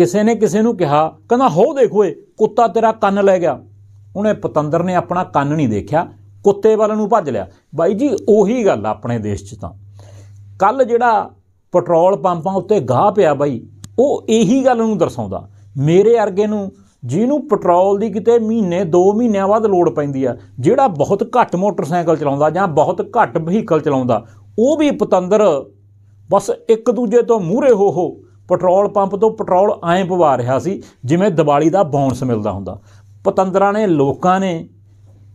ਕਿਸੇ ਨੇ ਕਿਸੇ ਨੂੰ ਕਿਹਾ, ਕਹਿੰਦਾ, ਹੋ ਦੇਖੋ ਏ ਕੁੱਤਾ ਤੇਰਾ ਕੰਨ ਲੈ ਗਿਆ। ਉਹਨੇ ਪਤੰਦਰ ਨੇ ਆਪਣਾ ਕੰਨ ਨਹੀਂ ਦੇਖਿਆ, ਕੁੱਤੇ ਵੱਲ ਨੂੰ ਭੱਜ ਲਿਆ। ਬਾਈ ਜੀ, ਉਹੀ ਗੱਲ ਆਪਣੇ ਦੇਸ਼ 'ਚ ਤਾਂ। ਕੱਲ ਜਿਹੜਾ ਪੈਟਰੋਲ ਪੰਪਾਂ ਉੱਤੇ ਗਾਹ ਪਿਆ ਬਾਈ, ਉਹ ਇਹੀ ਗੱਲ ਨੂੰ ਦਰਸਾਉਂਦਾ। ਮੇਰੇ ਅਰਗੇ ਨੂੰ, ਜਿਹਨੂੰ ਪੈਟਰੋਲ ਦੀ ਕਿਤੇ ਮਹੀਨੇ 2 ਮਹੀਨਿਆਂ ਬਾਅਦ ਲੋੜ ਪੈਂਦੀ ਆ, ਜਿਹੜਾ ਬਹੁਤ ਘੱਟ ਮੋਟਰਸਾਈਕਲ ਚਲਾਉਂਦਾ ਜਾਂ ਬਹੁਤ ਘੱਟ ਵਹੀਕਲ ਚਲਾਉਂਦਾ, ਉਹ ਵੀ ਪਤੰਦਰ ਬਸ ਇੱਕ ਦੂਜੇ ਤੋਂ ਮੂਹਰੇ ਹੋ ਹੋ ਪੈਟਰੋਲ ਪੰਪ ਤੋਂ ਪੈਟਰੋਲ ਐਂ ਪਵਾ ਰਿਹਾ ਸੀ ਜਿਵੇਂ ਦੀਵਾਲੀ ਦਾ ਬੌਂਸ ਮਿਲਦਾ ਹੁੰਦਾ। ਪਤੰਦਰਾਂ ਨੇ ਲੋਕਾਂ ਨੇ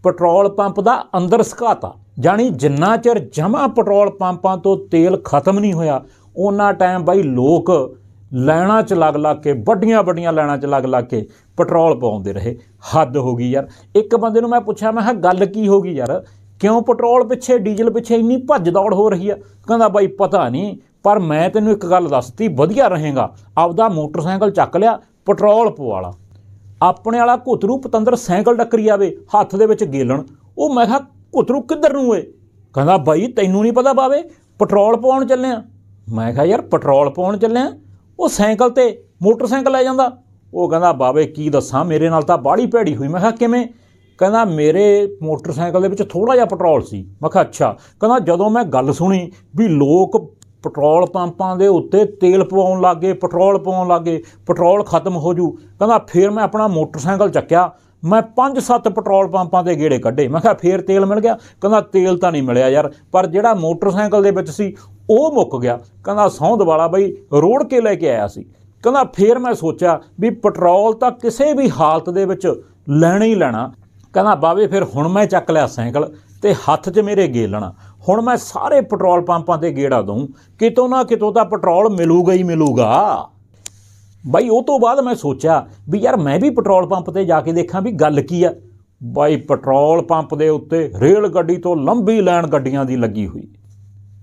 ਪੈਟਰੋਲ ਪੰਪ ਦਾ ਅੰਦਰ ਸੁਕਾਤਾ। ਜਾਣੀ ਜਿੰਨਾ ਚਿਰ ਜਮਾ ਪੈਟਰੋਲ ਪੰਪਾਂ ਤੋਂ ਤੇਲ ਖਤਮ ਨਹੀਂ ਹੋਇਆ ਉਹਨਾਂ ਟਾਈਮ ਬਾਈ ਲੋਕ ਲੈਣਾ ਚ ਲੱਗ ਲੱਗ ਕੇ, ਵੱਡੀਆਂ ਵੱਡੀਆਂ ਲੈਣਾ ਚ ਲੱਗ ਲੱਗ ਕੇ ਪੈਟਰੋਲ ਪਾਉਂਦੇ ਰਹੇ। ਹੱਦ ਹੋ ਗਈ ਯਾਰ। ਇੱਕ ਬੰਦੇ ਨੂੰ ਮੈਂ ਪੁੱਛਿਆ, ਮੈਂ ਕਿਹਾ, ਗੱਲ ਕੀ ਹੋ ਗਈ ਯਾਰ? ਕਿਉਂ ਪੈਟਰੋਲ ਪਿੱਛੇ, ਡੀਜ਼ਲ ਪਿੱਛੇ ਇੰਨੀ ਭੱਜ ਦੌੜ ਹੋ ਰਹੀ ਆ? ਕਹਿੰਦਾ, ਬਾਈ ਪਤਾ ਨਹੀਂ ਪਰ ਮੈਂ ਤੈਨੂੰ ਇੱਕ ਗੱਲ ਦੱਸਤੀ, ਵਧੀਆ ਰਹੇਗਾ। ਆਪਦਾ ਮੋਟਰਸਾਈਕਲ ਚੱਕ ਲਿਆ, ਪੈਟਰੋਲ ਪਵਾ ਪਵਾਲਾ ਆਪਣੇ ਵਾਲਾ ਘੁੱਤਰੂ ਪਤੰਦਰ ਸਾਈਕਲ ਟੱਕਰੀ ਆਵੇ, ਹੱਥ ਦੇ ਵਿੱਚ ਗੇਲਣ। ਉਹ ਮੈਂ ਕਿਹਾ, ਘੁੱਤਰੂ ਕਿੱਧਰ ਨੂੰ ਏ ਕਹਿੰਦਾ, ਬਾਈ, ਤੈਨੂੰ ਨਹੀਂ ਪਤਾ ਬਾਵੇ, ਪੈਟਰੋਲ ਪਾਉਣ ਚੱਲੇ ਆ। ਮੈਂ ਕਿਹਾ, ਯਾਰ, ਪੈਟਰੋਲ ਪਾਉਣ ਚੱਲੇ ਆ? ਉਹ ਸਾਈਕਲ ਤੇ ਮੋਟਰਸਾਈਕਲ ਲੈ ਜਾਂਦਾ। ਉਹ ਕਹਿੰਦਾ, ਬਾਵੇ, ਕੀ ਦੱਸਾਂ, ਮੇਰੇ ਨਾਲ ਤਾਂ ਬਾੜੀ ਭੈੜੀ ਹੋਈ। ਮੈਂ ਕਿਹਾ, ਕਿਵੇਂ? ਕਹਿੰਦਾ, ਮੇਰੇ ਮੋਟਰਸਾਈਕਲ ਦੇ ਵਿੱਚ ਥੋੜਾ ਜਿਹਾ ਪੈਟਰੋਲ ਸੀ। ਮੈਂ ਕਿਹਾ, ਅੱਛਾ। ਕਹਿੰਦਾ, ਜਦੋਂ ਮੈਂ ਗੱਲ ਸੁਣੀ ਵੀ ਲੋਕ ਪੈਟਰੋਲ ਪੰਪਾਂ ਦੇ ਉੱਤੇ ਤੇਲ ਪਵਾਉਣ ਲੱਗੇ, ਪੈਟਰੋਲ ਪਵਾਉਣ ਲੱਗੇ, ਪੈਟਰੋਲ ਖਤਮ ਹੋ ਜੂ। ਕਹਿੰਦਾ ਫਿਰ ਮੈਂ ਆਪਣਾ ਮੋਟਰਸਾਈਕਲ ਚੱਕਿਆ। ਮੈਂ 5-7 ਪੈਟਰੋਲ ਪੰਪਾਂ ਦੇ ਗੇੜੇ ਕੱਢੇ। ਮੈਂ ਕਿਹਾ ਫੇਰ ਤੇਲ ਮਿਲ ਗਿਆ। ਕਹਿੰਦਾ ਤੇਲ ਤਾਂ ਨਹੀਂ ਮਿਲਿਆ ਯਾਰ। ਪਰ ਜਿਹੜਾ ਮੋਟਰਸਾਈਕਲ ਦੇ ਵਿੱਚ ਸੀ, ਉਹ ਮੁੱਕ ਗਿਆ। ਕਹਿੰਦਾ ਸੌਂਦ ਵਾਲਾ ਬਈ, ਰੋੜ ਕੇ ਲੈ ਕੇ ਆਇਆ ਸੀ। ਕਹਿੰਦਾ ਫੇਰ ਮੈਂ ਸੋਚਿਆ ਵੀ ਪੈਟਰੋਲ ਤਾਂ ਕਿਸੇ ਵੀ ਹਾਲਤ ਦੇ ਵਿੱਚ ਲੈਣਾ ਹੀ ਲੈਣਾ। ਕਹਿੰਦਾ ਬਾਵੇ, ਫਿਰ ਹੁਣ ਮੈਂ ਚੱਕ ਲਿਆ ਸਾਈਕਲ। ਤੇ ਹੱਥ 'ਚ ਮੇਰੇ ਗੇਲਣਾ। ਹੁਣ ਮੈਂ ਸਾਰੇ ਪੈਟਰੋਲ ਪੰਪਾਂ ਤੇ ਗੇੜਾ ਦਊਂ। ਕਿਤੋਂ ਨਾ ਕਿਤੋਂ ਤਾਂ ਪੈਟਰੋਲ ਮਿਲੂਗਾ ਹੀ ਮਿਲੂਗਾ। ਬਾਈ, ਉਹ ਤੋਂ ਬਾਅਦ ਮੈਂ ਸੋਚਿਆ ਵੀ ਯਾਰ ਮੈਂ ਵੀ ਪੈਟਰੋਲ ਪੰਪ ਤੇ ਜਾ ਕੇ ਦੇਖਾਂ ਵੀ ਗੱਲ ਕੀ ਆ। ਬਾਈ, ਪੈਟਰੋਲ ਪੰਪ ਦੇ ਉੱਤੇ ਰੇਲ ਗੱਡੀ ਤੋਂ ਲੰਬੀ ਲਾਈਨ ਗੱਡੀਆਂ ਦੀ ਲੱਗੀ ਹੋਈ।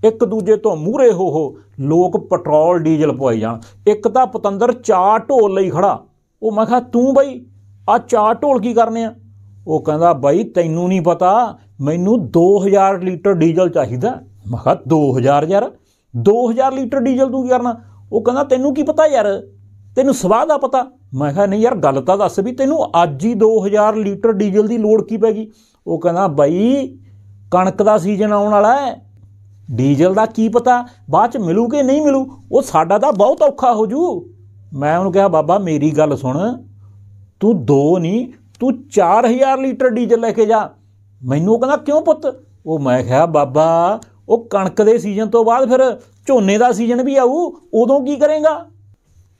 ਇੱਕ ਦੂਜੇ ਤੋਂ ਮੂਹਰੇ ਹੋ ਹੋ ਲੋਕ ਪੈਟਰੋਲ, ਡੀਜ਼ਲ ਪਵਾਈ ਜਾਣ। ਇੱਕ ਤਾਂ ਪਤੰਦਰ ਚਾਰ ਢੋਲ ਲਈ ਖੜਾ। ਉਹ ਮੈਂ ਕਿਹਾ, ਤੂੰ ਬਾਈ ਆ ਚਾਰ ਢੋਲ ਕੀ ਕਰਨੇ ਆ? ਉਹ ਕਹਿੰਦਾ, ਬਾਈ, ਤੈਨੂੰ ਨਹੀਂ ਪਤਾ, ਮੈਨੂੰ 2000 ਲੀਟਰ ਡੀਜ਼ਲ ਚਾਹੀਦਾ ਮੈਂ ਕਿਹਾ 2000 ਯਾਰ 2000 ਲੀਟਰ ਡੀਜ਼ਲ ਤੂੰ ਕੀ ਕਰਨਾ? ਉਹ ਕਹਿੰਦਾ, ਤੈਨੂੰ ਕੀ ਪਤਾ ਯਾਰ, ਤੈਨੂੰ ਸਵਾਹ ਦਾ ਪਤਾ। ਮੈਂ ਕਿਹਾ, ਨਹੀਂ ਯਾਰ, ਗੱਲ ਤਾਂ ਦੱਸ ਵੀ ਤੈਨੂੰ ਅੱਜ ਹੀ 2000 ਲੀਟਰ ਡੀਜ਼ਲ ਦੀ ਲੋੜ ਕੀ ਪੈਗੀ ਉਹ ਕਹਿੰਦਾ, ਬਾਈ, ਕਣਕ ਦਾ ਸੀਜ਼ਨ ਆਉਣ ਵਾਲਾ ਹੈ, ਡੀਜ਼ਲ ਦਾ ਕੀ ਪਤਾ, ਬਾਅਦ ਚ ਮਿਲੂ ਕਿ ਨਹੀਂ ਮਿਲੂ? ਉਹ ਸਾਡਾ ਤਾਂ ਬਹੁਤ ਔਖਾ ਹੋ ਜੂ। ਮੈਂ ਉਹਨੂੰ ਕਿਹਾ, ਬਾਬਾ, ਮੇਰੀ ਗੱਲ ਸੁਣ, ਤੂੰ ਦੋ ਨਹੀਂ ਤੂੰ 4000 ਲੀਟਰ ਡੀਜ਼ਲ ਲੈ ਕੇ ਜਾ। ਮੈਨੂੰ ਉਹ ਕਹਿੰਦਾ, ਕਿਉਂ ਪੁੱਤ? ਉਹ ਮੈਂ ਕਿਹਾ, ਬਾਬਾ, ਉਹ ਕਣਕ ਦੇ ਸੀਜ਼ਨ ਤੋਂ ਬਾਅਦ ਫਿਰ ਝੋਨੇ ਦਾ ਸੀਜ਼ਨ ਵੀ ਆਊ, ਉਦੋਂ ਕੀ ਕਰੇਗਾ?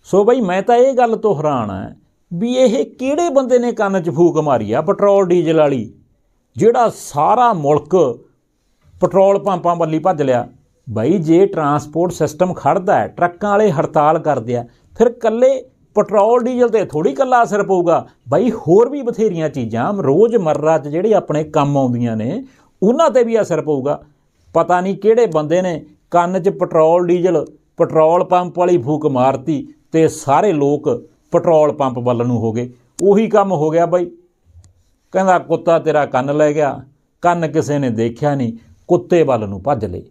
ਸੋ ਬਈ, ਮੈਂ ਤਾਂ ਇਹ ਗੱਲ ਤੋਂ ਹੈਰਾਨ ਆ ਵੀ ਇਹ ਕਿਹੜੇ ਬੰਦੇ ਨੇ ਕੰਨ 'ਚ ਫੂਕ ਮਾਰੀ ਆ ਪੈਟਰੋਲ ਡੀਜ਼ਲ ਵਾਲੀ, ਜਿਹੜਾ ਸਾਰਾ ਮੁਲਕ ਪੈਟਰੋਲ ਪੰਪਾਂ ਵੱਲੀ ਭੱਜ ਲਿਆ। ਬਈ, ਜੇ ਟਰਾਂਸਪੋਰਟ ਸਿਸਟਮ ਖੜਦਾ ਹੈ, ਟਰੱਕਾਂ ਵਾਲੇ ਹੜਤਾਲ ਕਰਦੇ ਆ, ਫਿਰ ਕੱਲੇ ਪੈਟਰੋਲ, ਡੀਜ਼ਲ ਤੇ ਥੋੜੀ ਕੱਲਾ ਅਸਰ ਪਊਗਾ। ਬਾਈ, ਹੋਰ ਵੀ ਬਥੇਰੀਆਂ ਚੀਜ਼ਾਂ ਰੋਜ਼ਮਰਰਾ 'ਚ ਜਿਹੜੇ ਆਪਣੇ ਕੰਮ ਆਉਂਦੀਆਂ ਨੇ, ਉਹਨਾਂ ਤੇ ਵੀ ਅਸਰ ਪਊਗਾ। ਪਤਾ ਨਹੀਂ ਕਿਹੜੇ ਬੰਦੇ ਨੇ ਕੰਨ 'ਚ ਪੈਟਰੋਲ, ਡੀਜ਼ਲ, ਪੈਟਰੋਲ ਪੰਪ ਵਾਲੀ ਫੂਕ ਮਾਰਤੀ ਤੇ ਸਾਰੇ ਲੋਕ ਪੈਟਰੋਲ ਪੰਪ ਵੱਲ ਨੂੰ ਹੋ ਗਏ। ਉਹੀ ਕੰਮ ਹੋ ਗਿਆ ਬਾਈ। ਕਹਿੰਦਾ, ਕੁੱਤਾ ਤੇਰਾ ਕੰਨ ਲੈ ਗਿਆ। ਕੰਨ ਕਿਸੇ ਨੇ ਦੇਖਿਆ ਨਹੀਂ, ਕੁੱਤੇ ਵੱਲ ਨੂੰ ਭੱਜ ਲਏ।